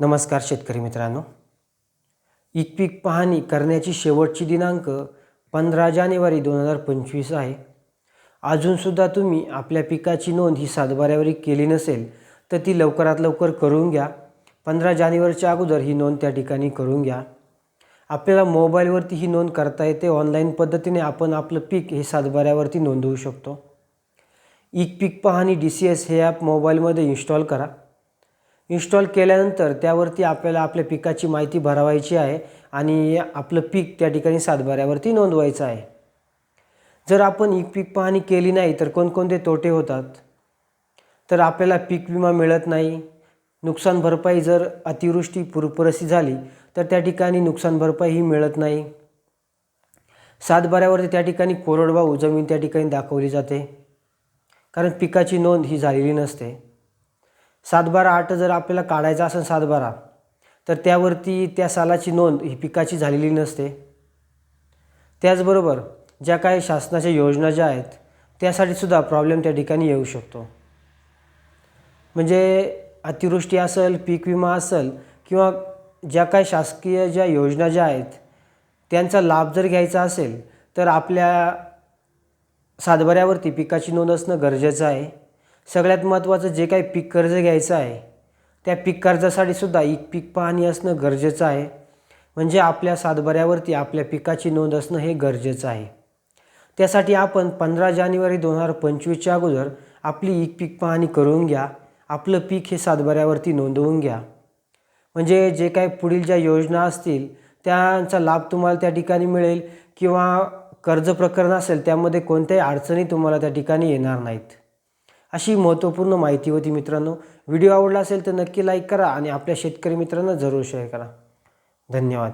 नमस्कार शेतकरी मित्रांनो. एक पीक पाहणी करण्याची शेवटची दिनांक पंधरा जानेवारी दोन हजार पंचवीस आहे. अजूनसुद्धा तुम्ही आपल्या पिकाची नोंद ही सातबाऱ्यावरी केली नसेल तर ती लवकरात लवकर करून घ्या. पंधरा जानेवारीच्या अगोदर ही नोंद त्या ठिकाणी करून घ्या. आपल्याला मोबाईलवरती ही नोंद करता येते ऑनलाईन पद्धतीने आपण आपलं पीक हे सातबाऱ्यावरती नोंदवू शकतो. पीक पीक पाहणी डी सी एस हे ॲप मोबाईलमध्ये इन्स्टॉल करा. इन्स्टॉल केल्यानंतर त्यावरती आपल्याला आपल्या पिकाची माहिती भरवायची आहे आणि आपलं पीक त्या ठिकाणी सातबाऱ्यावरती नोंदवायचं आहे. जर आपण ही पीक पाहणी केली नाही तर कोणकोणते तोटे होतात? तर आपल्याला पीक विमा मिळत नाही. नुकसान भरपाई जर अतिवृष्टी पूरपरिस्थिती झाली तर त्या ठिकाणी नुकसान भरपाई ही मिळत नाही. सातबाऱ्यावरती त्या ठिकाणी कोरडवाहू जमीन त्या ठिकाणी दाखवली जाते. कारण पिकाची नोंद ही झालेली नसते. सातबारा आठ जर आपल्याला काढायचा असेल सातबारा तर त्यावरती त्या सालाची नोंद ही पिकाची झालेली नसते. त्याचबरोबर ज्या काही शासनाच्या योजना ज्या आहेत त्यासाठी सुद्धा प्रॉब्लेम त्या ठिकाणी येऊ शकतो. म्हणजे अतिवृष्टी असेल पीक विमा असेल किंवा ज्या काही शासकीय ज्या योजना ज्या आहेत त्यांचा लाभ जर घ्यायचा असेल तर आपल्या सातबाऱ्यावरती पिकाची नोंद असणं गरजेचं आहे. सगळ्यात महत्त्वाचं जे काही पीक कर्ज घ्यायचं आहे त्या पीक कर्जासाठी सुद्धा एक पीक पाहणी असणं गरजेचं आहे. म्हणजे आपल्या सातबाऱ्यावरती आपल्या पिकाची नोंद असणं हे गरजेचं आहे. त्यासाठी आपण पंधरा जानेवारी दोन हजार पंचवीसच्या अगोदर आपली एक पीक पाहणी करून घ्या. आपलं पीक हे सातबाऱ्यावरती नोंदवून घ्या. म्हणजे जे काही पुढील ज्या योजना असतील त्यांचा लाभ तुम्हाला त्या ठिकाणी मिळेल किंवा कर्ज प्रकरण असेल त्यामध्ये कोणत्याही अडचणी तुम्हाला त्या ठिकाणी येणार नाहीत. अशी महत्त्वपूर्ण माहिती होती मित्रांनो. व्हिडिओ आवडला असेल तर नक्की लाईक करा आणि आपल्या शेतकरी मित्रांना जरूर शेअर करा. धन्यवाद.